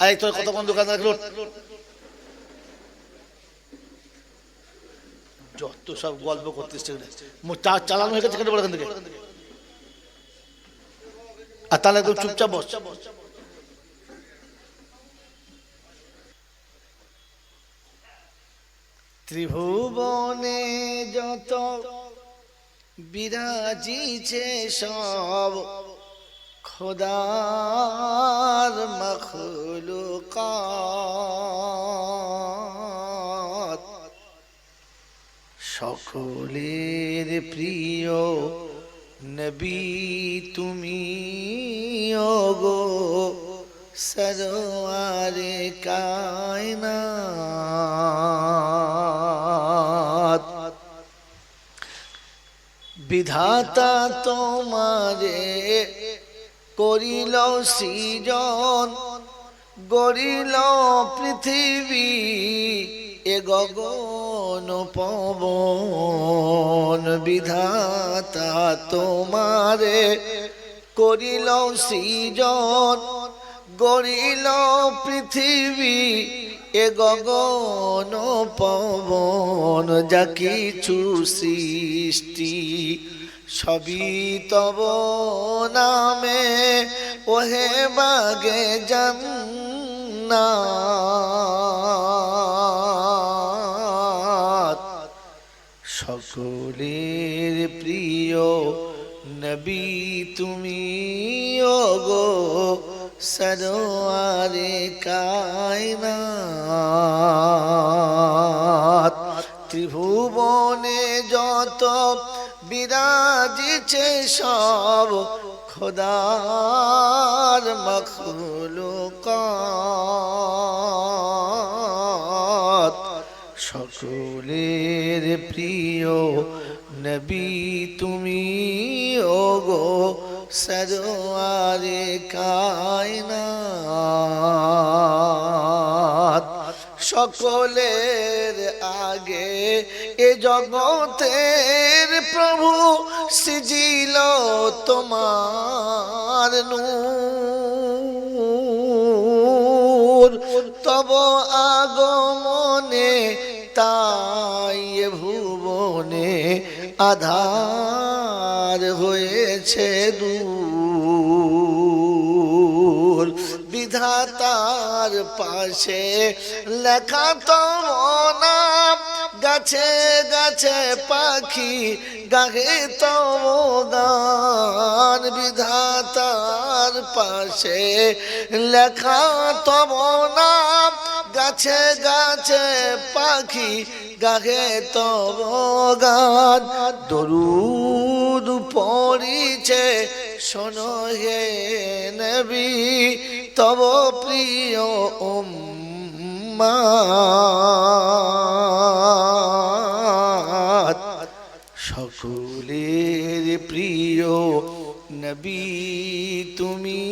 আরে তোর কতক্ষণ দোকান রাখল যত সব গল্প করতিস চালানো হয়ে গেছে কেটে এখান থেকে। আর তাহলে একদম চুপচাপ বস। ত্রিভুবনে যত বিরাজিছে সব খোদার মখলুকাত। সকলের প্রিয় নবী তুমি গো সরোয়ারে কায়নাত। বিধাতা তোমারে করিল সৃজন গরিল পৃথিবী এ গগন পবন। বিধাতা তোমারে করিল সৃজন গরিল পৃথিবী এ গগন পবন। যা কিছু সৃষ্টি সবই তব নামে, ওহে বাগে জান্নাত। সকলের প্রিয় নবী তুমি গো সরোয়ারে কায়নাত। ত্রিভুবনে যত বিরাজিছে সব খোদার মখলুকাত। সকলের প্রিয় নবী তুমি ওগো সরোয়ারে কায়নাত। সকলের আগে এ জগতের প্রভু সিজিল তোমার নূর। তব আগমনে তাই ভুবনে আধার হয়েছে দূর। বিধাতার পাশে লেখা তো নাম গাছে গাছে পাখি, গাহে তো গান বিধাতার পাশে লেখা তব নাম গাছে গাছে পাখি, গাহে তব গান। দরুদ পড়িছে, শোনো হে নবী তব প্রিয় উম্মাত সকলের প্রিয় নবী তুমি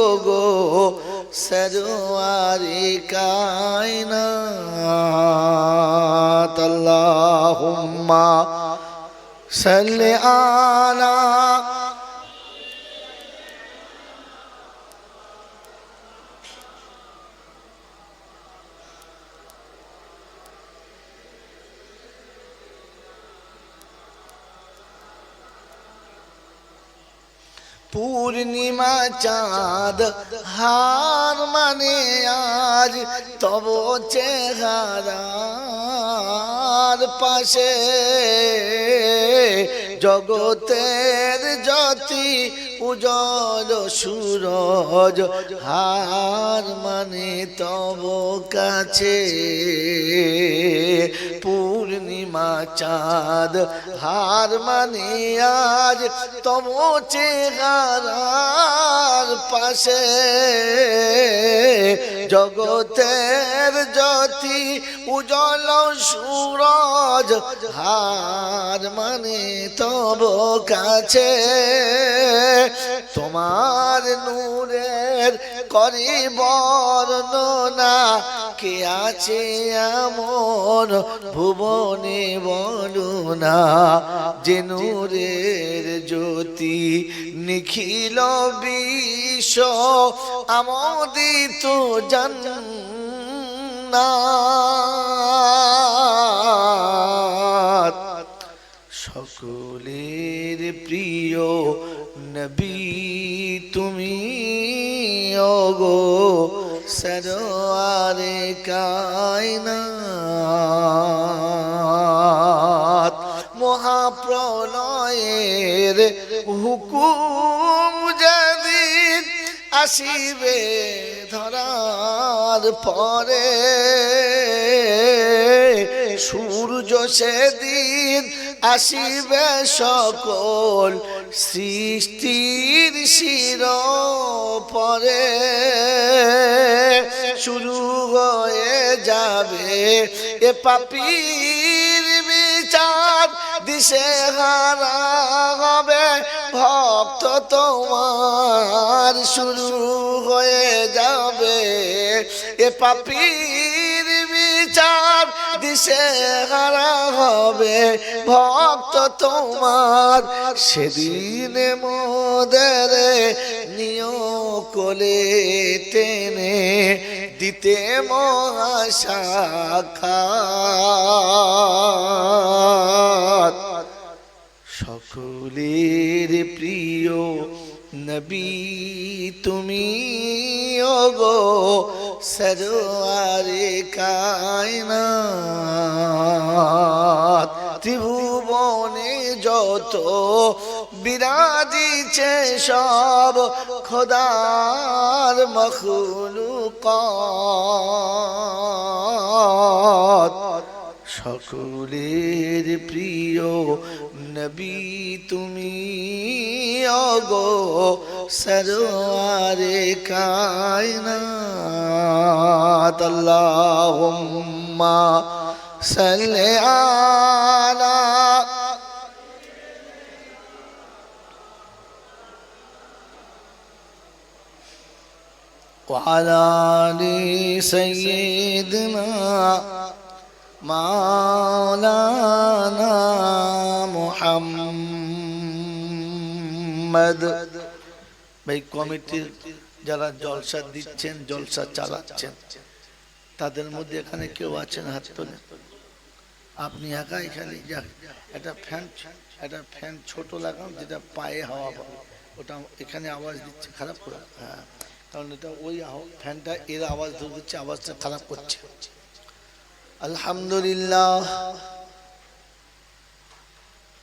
ওগো সরোয়ারে কায়নাত আল্লাহুম্মা সাল্লি আলা পূর্ণিমা চাঁদ হার মানে আজ তব চেহারার পাশে। জগতের জ্যোতি উজ্জ্বল সুরজ, হার মানে তব কাছে। পূর্ণিমা চাঁদ, হার মানে আজ তব চেহারার পাশে। জগতের জ্যোতি উজ্জ্বল সুরজ, হার মানে তব কাছে। তোমার নূরের করি বর্ণনা কে আছে এমন ভুবনে বলো না যে নূরের জ্যোতি নিখিল বিশ্ব আমোদিত জান্নাত। সকলের প্রিয় নবী তুমি ওগো সরোয়ারে কায়নাত। মহাপ্রলয়ের হুকুম যেদিন আসিবে ধরার পরে সূর্য সেদিন আসিবে সকল সৃষ্টির শির পরে শুরু হয়ে যাবে এ পাপির বিচার, দিশে হারা হবে ভক্ত তোমার। শুরু হয়ে যাবে এ পাপির দিশে হারা হবে, ভক্ত তোমার সেদিন মোদের নিয় কোলে টেনে দিতে মহাশাখাত সকলের প্রিয় নবী তুমি, ওগো সরোয়ারে কায়নাত ত্রিভুবনে যত বিরাজিছে সব খোদার মখলুকাত। সকলের প্রিয় নবী তুমি অগো سرور كائنات اللهم صل على وعلى سيدنا مولانا محمد এই কমিটির যারা জলসা দিচ্ছেন, জলসা চালাচ্ছেন, তাদের মধ্যে এখানে কেউ আছেন? হাত তোলেন। আপনি একা এখানে একটা ফ্যান একটা ফ্যান ছোট লাগান, যেটা পায়ে হাওয়া পাবে ওটা এখানে আওয়াজ দিচ্ছে, খারাপ করে। হ্যাঁ কারণ এটা ওই ফ্যানটা এর আওয়াজ ধরে দিচ্ছে, আওয়াজটা খারাপ করছে। আলহামদুলিল্লাহ।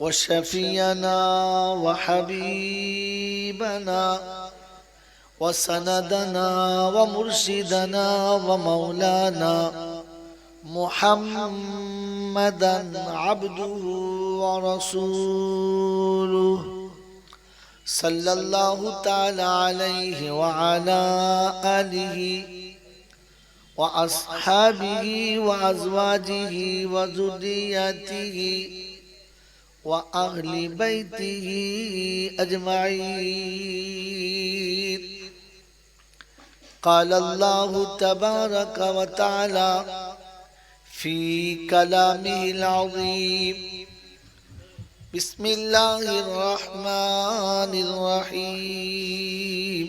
وشفينا وحبيبنا وسندنا ومرشدنا ومولانا محمدا عبده ورسوله صلى الله تعالى عليه وعلى آله وأصحابه وأزواجه وذريته وأهل بيته أجمعين. قال الله تبارك وتعالى في كلامه العظيم بسم الله الرحمن الرحيم.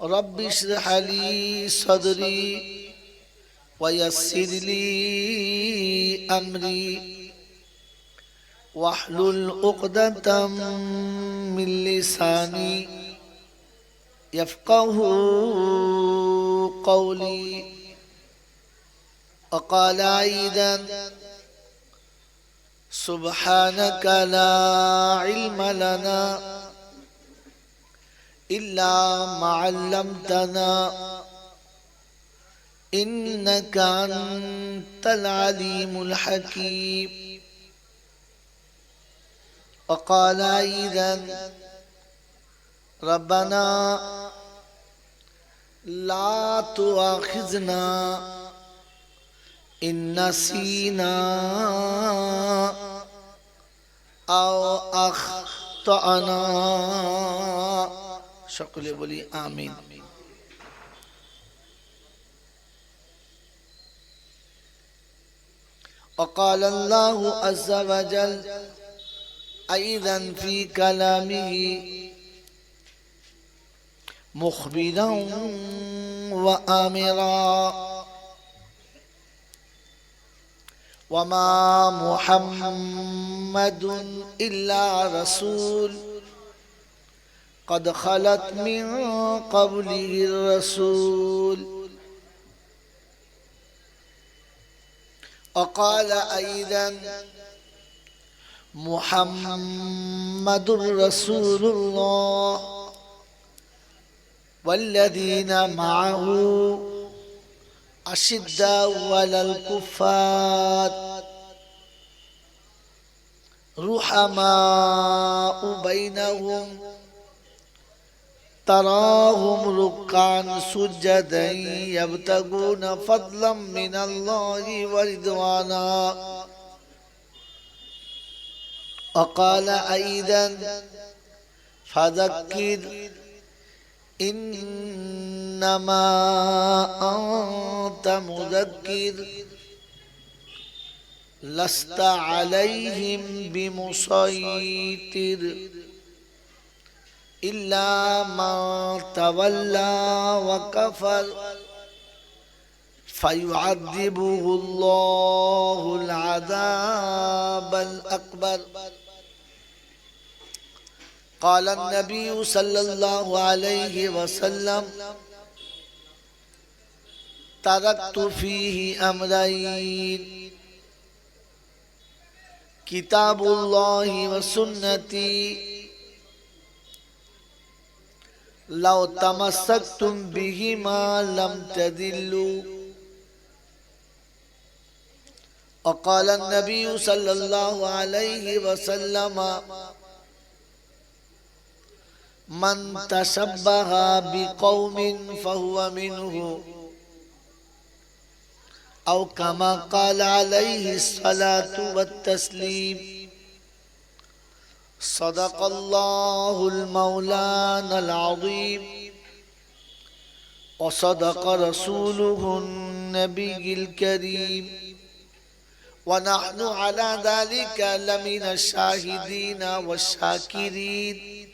رب اشرح لي صدري ويسر لي أمري. واحلل عقدة من لساني يفقه قولي. وقال أيضا سبحانك لا علم لنا إلا ما علمتنا إنك أنت العليم الحكيم. وقال أيضا ربنا لا تؤاخذنا إن نسينا أو أخطأنا সকলে বলি আমিন وقال الله عز وجل أيضا في كلامه مخبرا وآمرا. وما محمد إلا رسول. قد خلت من قبله الرسول. وقال أيضا محمد رسول الله والذين معه أشداء على الكفار رحماء بينهم تراهم ركعا سجدا يبتغون فضلا من الله ورضوانا وقال أيضا فذكر إنما أنت مذكر لست عليهم بمسيطر إلا من تولى وكفر فيعذبه الله العذاب الأكبر قال النبي صلى الله عليه وسلم تركت فيه أمرين كتاب الله وسنتي لو تمسكتم بهما لم تذلوا وقال النبي صلى الله عليه وسلم من تشبه بقوم فهو منه. أو كما قال عليه الصلاة والتسليم صدق الله المولانا العظيم وصدق رسوله النبي الكريم. ونحن على ذلك لمن الشاهدين والشاكرين.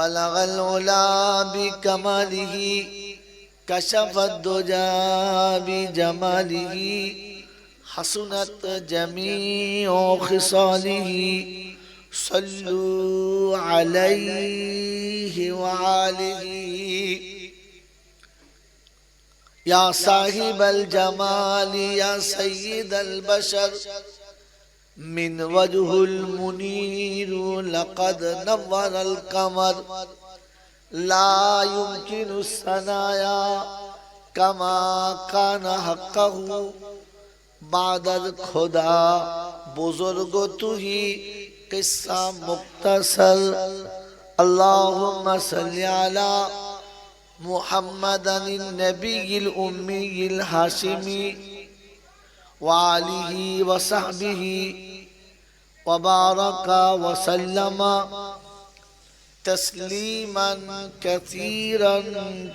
بلغ العلا بكماله كشف الدجى بجماله حسنت جميع خصاله صلوا عليه وعليه يا صاحب الجمال يا سيد البشر من وجه المنير لقد نور القمر. لا يمكن الثنايا كما كان حقه. بعد الخدا بزرگ تو ہی اللهم صل على محمد النبي الأمي الهاشمي وعليه وصحبه وبارك وسلم تسليما كثيرا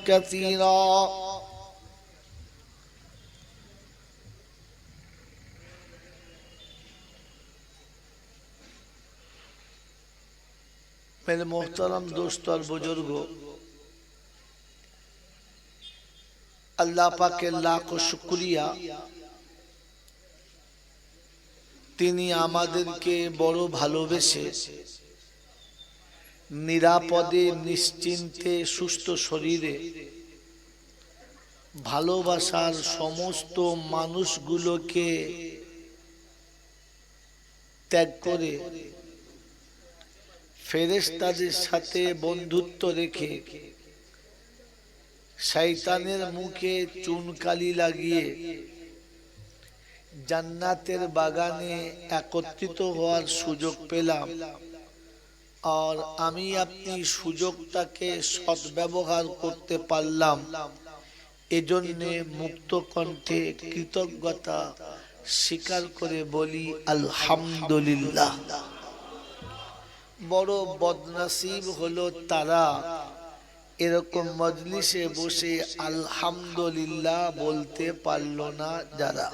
كثيرا. من محترم دوست اور بزرگوں اللہ پاک اللہ کو شکریہ তিনি আমাদেরকে বড় ভালোবেসে নিরাপদে, নিশ্চিন্তে, সুস্থ শরীরে ভালোবাসার সমস্ত মানুষগুলোকে ত্যাগ করে ফেরেস্তাদের সাথে বন্ধুত্ব রেখে শৈতানের মুখে চুনকালি লাগিয়ে জান্নাতের বাগানে একত্রিত হওয়ার সুযোগ পেলাম। আর আমি আপনি সুযোগটাকে সদ্ব্যবহার করতে পারলাম। এজন্যে মুক্ত কণ্ঠে কৃতজ্ঞতা স্বীকার করে বলি, আলহামদুলিল্লাহ। বড় বদনাসিব হলো তারা। এরকম মজলিসে বসে আলহামদুলিল্লাহ বলতে পারল না যারা।